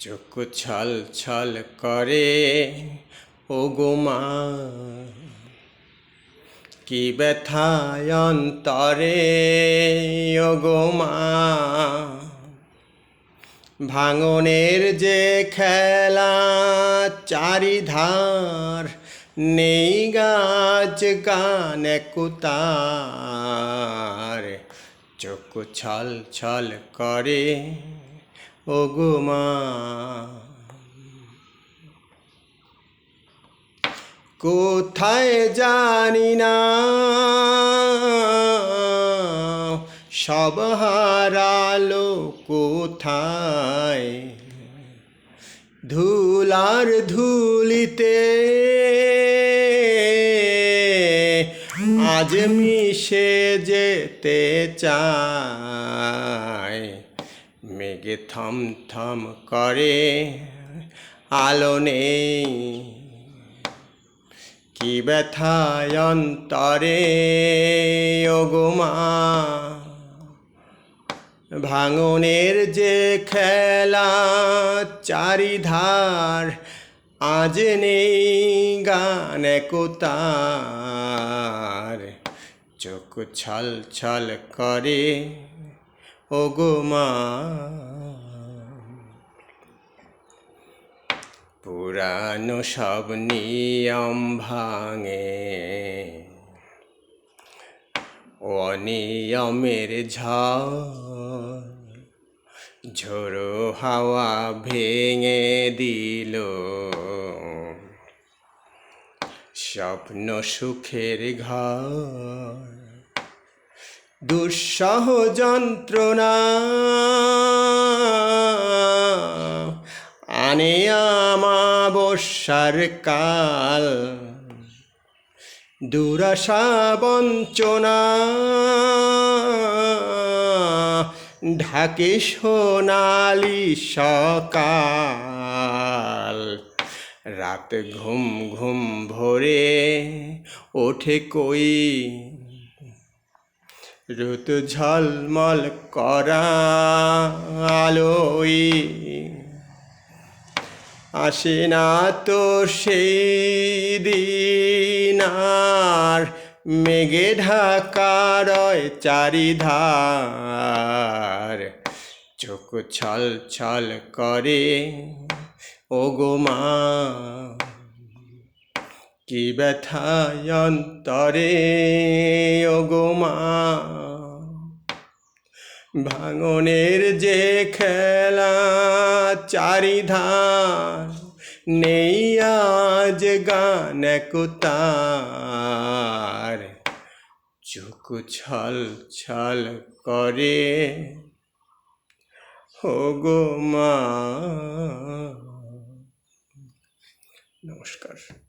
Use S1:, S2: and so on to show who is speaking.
S1: চোখ ছল ছল করে, ও গোমা কি ব্যথায় অন্তরে, ও গোমা ভাঙনের যে খেলা চারিধার, নেই গাছ গান কুতার। চোখ ছল ছল করে ও গো মা। কোথায় জানি না। সব হারালো কোথায়। ধুলার ধুলিতে আজ মিশে যেতে চায়। মেঘে থম থম করে, আলো নেই। কি ব্যথায় অন্তরে ও গো মা। ভাঙনের যে খেলা চারিধার, আজ নেই গান কোতার চোখ ছল ছল করে ও গো মা। পুরানো সব নিয়ম ভাঙে। অনিয়মের ঝড় ঝোড়ো হাওয়া ভেঙে দিল। স্বপ্ন সুখের ঘর দুঃসহ যন্ত্রণা। আনে আমাবস্যার কাল। দুরাশা বঞ্চনা। ঢাকে সোনালি সকাল। রাত ঘুম ঘুম ভরে ওঠে কই ঋতু ঝলমল করা আলোই আসে না তো সেই দিন আর মেঘে ঢাকার চারিধার। চোখ ছল ছল করে ও গো মা। কি ব্যথায় অন্তরে? ও ভাঙনের যে খেলা চারিধার, নেই আজ গান কুতার চোখ ছল ছল করে। হো গো মা। নমস্কার।